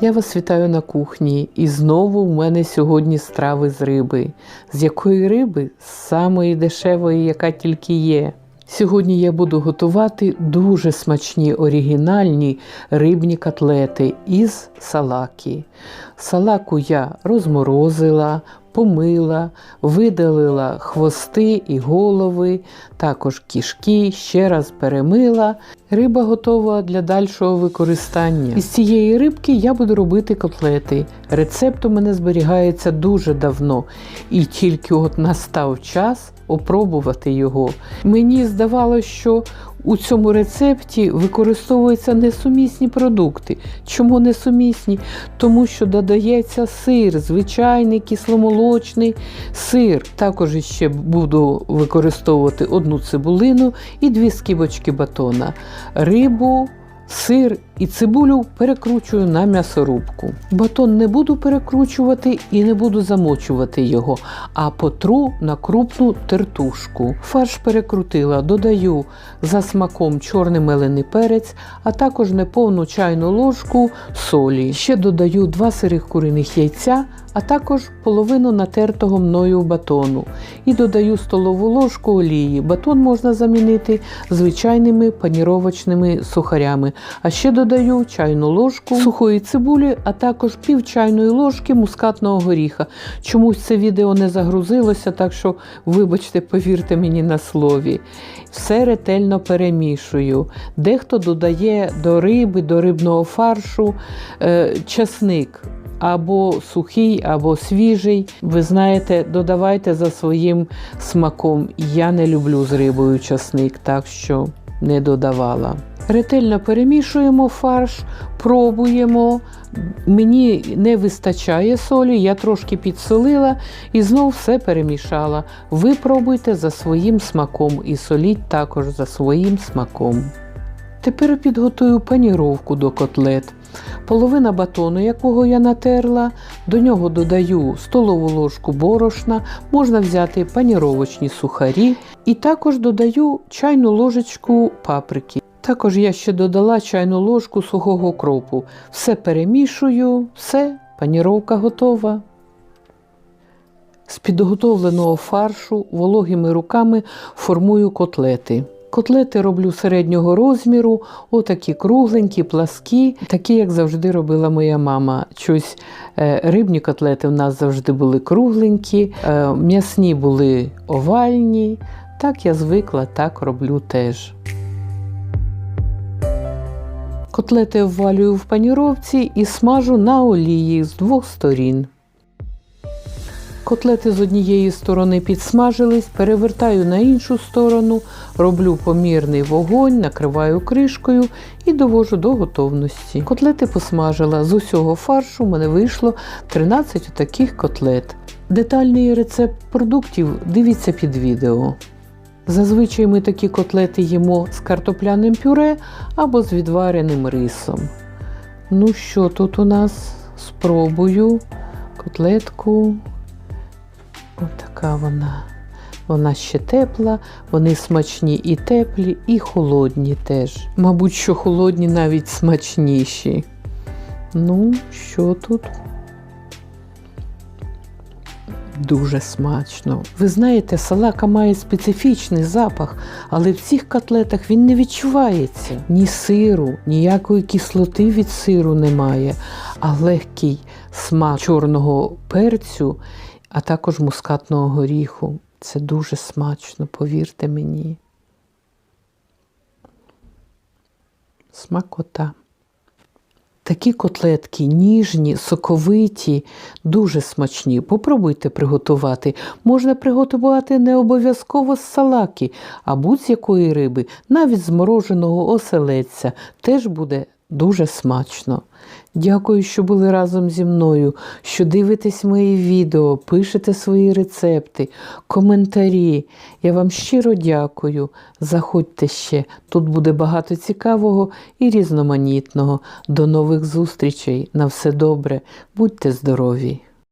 Я вас вітаю на кухні, і знову в мене сьогодні страви з риби. З якої риби? З самої дешевої, яка тільки є. Сьогодні я буду готувати дуже смачні оригінальні рибні котлети із салаки. Салаку я розморозила, помила, видалила хвости і голови, також кішки, ще раз перемила. Риба готова для дальшого використання. Із цієї рибки я буду робити котлети. Рецепт у мене зберігається дуже давно, і тільки от настав час опробувати його. Мені здавалося, що у цьому рецепті використовуються несумісні продукти. Чому несумісні? Тому що додається сир, звичайний кисломолочний сир. Також ще буду використовувати одну цибулину і дві скибочки батона. Рибу, сир і цибулю перекручую на м'ясорубку. Батон не буду перекручувати і не буду замочувати його, а потру на крупну тертушку. Фарш перекрутила, додаю за смаком чорний мелений перець, а також неповну чайну ложку солі. Ще додаю два сирих куриних яйця, а також половину натертого мною батону. І додаю столову ложку олії. Батон можна замінити звичайними паніровочними сухарями. А ще додаю чайну ложку сухої цибулі, а також пів чайної ложки мускатного горіха. Чомусь це відео не загрузилося, так що, вибачте, повірте мені на слові. Все ретельно перемішую. Дехто додає до риби, до рибного фаршу е, часник. Або сухий, або свіжий. Ви знаєте, додавайте за своїм смаком. Я не люблю з рибою часник, так що не додавала. Ретельно перемішуємо фарш, пробуємо. Мені не вистачає солі, я трошки підсолила і знов все перемішала. Ви пробуйте за своїм смаком і соліть також за своїм смаком. Тепер підготую паніровку до котлет. Половина батону, якого я натерла, до нього додаю столову ложку борошна, можна взяти паніровочні сухарі і також додаю чайну ложечку паприки. Також я ще додала чайну ложку сухого кропу. Все перемішую, все, паніровка готова. З підготовленого фаршу вологими руками формую котлети. Котлети роблю середнього розміру, отакі кругленькі, пласкі, такі, як завжди робила моя мама. Щось е, рибні котлети в нас завжди були кругленькі, е, м'ясні були овальні. Так я звикла, так роблю теж. Котлети ввалюю в паніровці і смажу на олії з двох сторін. Котлети з однієї сторони підсмажились, перевертаю на іншу сторону, роблю помірний вогонь, накриваю кришкою і довожу до готовності. Котлети посмажила. З усього фаршу в мене вийшло 13 таких котлет. Детальний рецепт продуктів дивіться під відео. Зазвичай ми такі котлети їмо з картопляним пюре або з відвареним рисом. Ну що тут у нас? Спробую котлетку. Отака вона. Вона ще тепла, вони смачні і теплі, і холодні теж. Мабуть, що холодні навіть смачніші. Ну, що тут? Дуже смачно. Ви знаєте, салака має специфічний запах, але в цих котлетах він не відчувається. Ні сиру, ніякої кислоти від сиру немає, а легкий смак чорного перцю, а також мускатного горіху. Це дуже смачно, повірте мені. Смакота. Такі котлетки ніжні, соковиті, дуже смачні. Попробуйте приготувати. Можна приготувати не обов'язково з салаки, а будь-якої риби, навіть з мороженого оселедця, теж буде дуже смачно. Дякую, що були разом зі мною, що дивитесь мої відео, пишете свої рецепти, коментарі. Я вам щиро дякую. Заходьте ще, тут буде багато цікавого і різноманітного. До нових зустрічей. На все добре. Будьте здорові!